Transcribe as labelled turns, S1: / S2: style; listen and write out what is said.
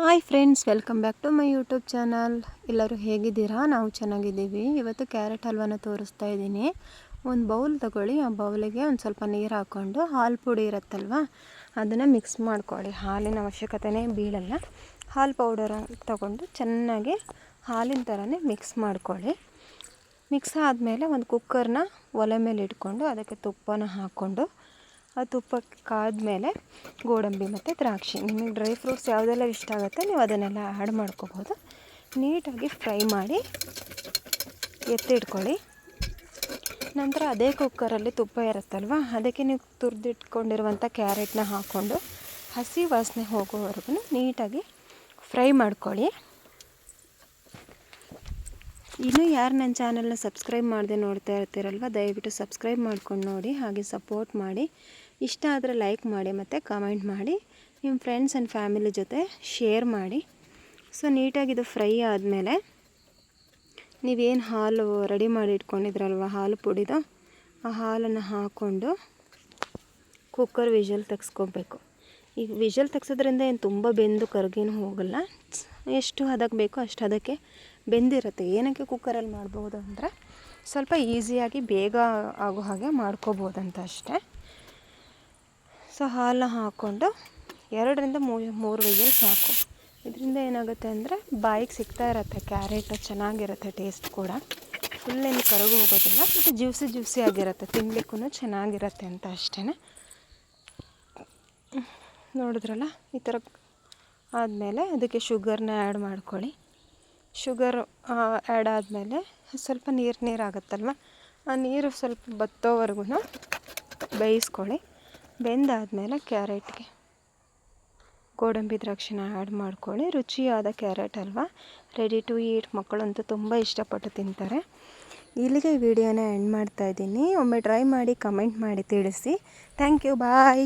S1: Hi friends welcome back to my YouTube channel ಎಲ್ಲರೂ ಹೇಗಿದ್ದೀರಾ? ನಾವು ಚೆನ್ನಾಗಿದ್ದೀವಿ. ಇವತ್ತು ಕ್ಯಾರೆಟ್ ಹಲ್ವಾನ ತೋರಿಸ್ತಾ ಇದ್ದೀನಿ. ಒಂದು ಬೌಲ್ ತಗೊಳ್ಳಿ. ಆ ಬೌಲಿಗೆ ಒಂದು ಸ್ವಲ್ಪ ನೀರು ಹಾಕ್ಕೊಂಡು ಹಾಲು ಪುಡಿ ಇರುತ್ತಲ್ವ? ಅದನ್ನು ಮಿಕ್ಸ್ ಮಾಡ್ಕೊಳ್ಳಿ. ಹಾಲಿನ ಅವಶ್ಯಕತೆನೇ ಬೀಳಲ್ಲ. ಹಾಲು ಪೌಡರ್ ತಗೊಂಡು ಚೆನ್ನಾಗಿ ಹಾಲಿನ ಥರನೇ ಮಿಕ್ಸ್ ಮಾಡ್ಕೊಳ್ಳಿ. ಮಿಕ್ಸ್ ಆದಮೇಲೆ ಒಂದು ಕುಕ್ಕರ್ನ ಒಲೆ ಮೇಲೆ ಇಟ್ಕೊಂಡು ಅದಕ್ಕೆ ತುಪ್ಪನ ಹಾಕ್ಕೊಂಡು ಆ ತುಪ್ಪ ಕಾದ್ಮೇಲೆ ಗೋಡಂಬಿ ಮತ್ತು ದ್ರಾಕ್ಷಿ. ನಿಮಗೆ ಡ್ರೈ ಫ್ರೂಟ್ಸ್ ಯಾವುದೆಲ್ಲ ಇಷ್ಟ ಆಗುತ್ತೆ ನೀವು ಅದನ್ನೆಲ್ಲ ಆ್ಯಡ್ ಮಾಡ್ಕೋಬೋದು ನೀಟಾಗಿ ಫ್ರೈ ಮಾಡಿ ಎತ್ತಿಟ್ಕೊಳ್ಳಿ. ನಂತರ ಅದೇ ಕುಕ್ಕರಲ್ಲಿ ತುಪ್ಪ ಇರುತ್ತಲ್ವ, ಅದಕ್ಕೆ ನೀವು ತುರಿದಿಟ್ಕೊಂಡಿರುವಂಥ ಕ್ಯಾರೆಟ್ನ ಹಾಕ್ಕೊಂಡು ಹಸಿ ವಾಸನೆ ಹೋಗೋವರೆಗೂ ನೀಟಾಗಿ ಫ್ರೈ ಮಾಡ್ಕೊಳ್ಳಿ. ಇನ್ನೂ ಯಾರು ನನ್ನ ಚಾನಲ್ನ ಸಬ್ಸ್ಕ್ರೈಬ್ ಮಾಡದೆ ನೋಡ್ತಾ ಇರ್ತೀರಲ್ವ, ದಯವಿಟ್ಟು ಸಬ್ಸ್ಕ್ರೈಬ್ ಮಾಡ್ಕೊಂಡು ನೋಡಿ, ಹಾಗೆ ಸಪೋರ್ಟ್ ಮಾಡಿ. ಇಷ್ಟ ಆದರೆ ಲೈಕ್ ಮಾಡಿ ಮತ್ತು ಕಮೆಂಟ್ ಮಾಡಿ, ನಿಮ್ಮ ಫ್ರೆಂಡ್ಸ್ ಆ್ಯಂಡ್ ಫ್ಯಾಮಿಲಿ ಜೊತೆ ಶೇರ್ ಮಾಡಿ. ಸೊ, ನೀಟಾಗಿ ಇದು ಫ್ರೈ ಆದಮೇಲೆ ನೀವೇನು ಹಾಲು ರೆಡಿ ಮಾಡಿ ಇಟ್ಕೊಂಡಿದ್ರಲ್ವ, ಹಾಲು ಪುಡಿದು, ಆ ಹಾಲನ್ನು ಹಾಕ್ಕೊಂಡು ಕುಕ್ಕರ್ ವಿಜಲ್ ತೆಗ್ಸ್ಕೊಬೇಕು. ಈಗ ವಿಷಲ್ ತೆಗ್ಸೋದ್ರಿಂದ ಏನು ತುಂಬ ಬೆಂದು ಕರ್ಗೇನು ಹೋಗಲ್ಲ. ಎಷ್ಟು ಹದಕ್ಕೆ ಬೇಕೋ ಅಷ್ಟು ಹದಕ್ಕೆ ಬೆಂದಿರುತ್ತೆ. ಏನಕ್ಕೆ ಕುಕ್ಕರಲ್ಲಿ ಮಾಡ್ಬೋದು ಅಂದರೆ ಸ್ವಲ್ಪ ಈಸಿಯಾಗಿ ಬೇಗ ಆಗೋ ಹಾಗೆ ಮಾಡ್ಕೋಬೋದಂತ ಅಷ್ಟೆ. ಸೊ ಹಾಲನ್ನ ಹಾಕ್ಕೊಂಡು ಎರಡರಿಂದ ಮೂರು ಮೂರು ಸಾಕು. ಇದರಿಂದ ಏನಾಗುತ್ತೆ ಅಂದರೆ ಬಾಯಿಗೆ ಸಿಗ್ತಾ ಇರುತ್ತೆ, ಕ್ಯಾರೆಟು ಚೆನ್ನಾಗಿರುತ್ತೆ ಟೇಸ್ಟ್ ಕೂಡ. ಫುಲ್ ಕರಗು ಹೋಗೋದಿಲ್ಲ, ಮತ್ತು ಜ್ಯೂಸಿ ಜ್ಯೂಸಿ ಆಗಿರುತ್ತೆ ತಿನ್ನಲಿಕ್ಕೂ ಚೆನ್ನಾಗಿರುತ್ತೆ ಅಂತ ಅಷ್ಟೇ ನೋಡಿದ್ರಲ್ಲ, ಈ ಥರ ಆದಮೇಲೆ ಅದಕ್ಕೆ ಶುಗರ್ನ ಆ್ಯಡ್ ಮಾಡ್ಕೊಳ್ಳಿ. ಶುಗರ್ ಆ್ಯಡ್ ಆದಮೇಲೆ ಸ್ವಲ್ಪ ನೀರು ನೀರು ಆಗುತ್ತಲ್ವ? ಆ ನೀರು ಸ್ವಲ್ಪ ಬತ್ತೋವರೆಗೂ ಬೇಯಿಸ್ಕೊಳ್ಳಿ. ಬೆಂದಾದಮೇಲೆ ಕ್ಯಾರೆಟ್ಗೆ ಗೋಡಂಬಿ ದ್ರಾಕ್ಷಿನ ಆ್ಯಡ್ ಮಾಡ್ಕೊಳ್ಳಿ. ರುಚಿಯಾದ ಕ್ಯಾರೆಟ್ ಅಲ್ವಾ? ರೆಡಿ ಟು ಈಟ್ ಮಕ್ಕಳಂತೂ ತುಂಬ ಇಷ್ಟಪಟ್ಟು ತಿಂತಾರೆ. ಇಲ್ಲಿಗೆ ವಿಡಿಯೋನ ಎಂಡ್ ಮಾಡ್ತಾಯಿದ್ದೀನಿ ಒಮ್ಮೆ ಟ್ರೈ ಮಾಡಿ ಕಮೆಂಟ್ ಮಾಡಿ ತಿಳಿಸಿ. Thank you bye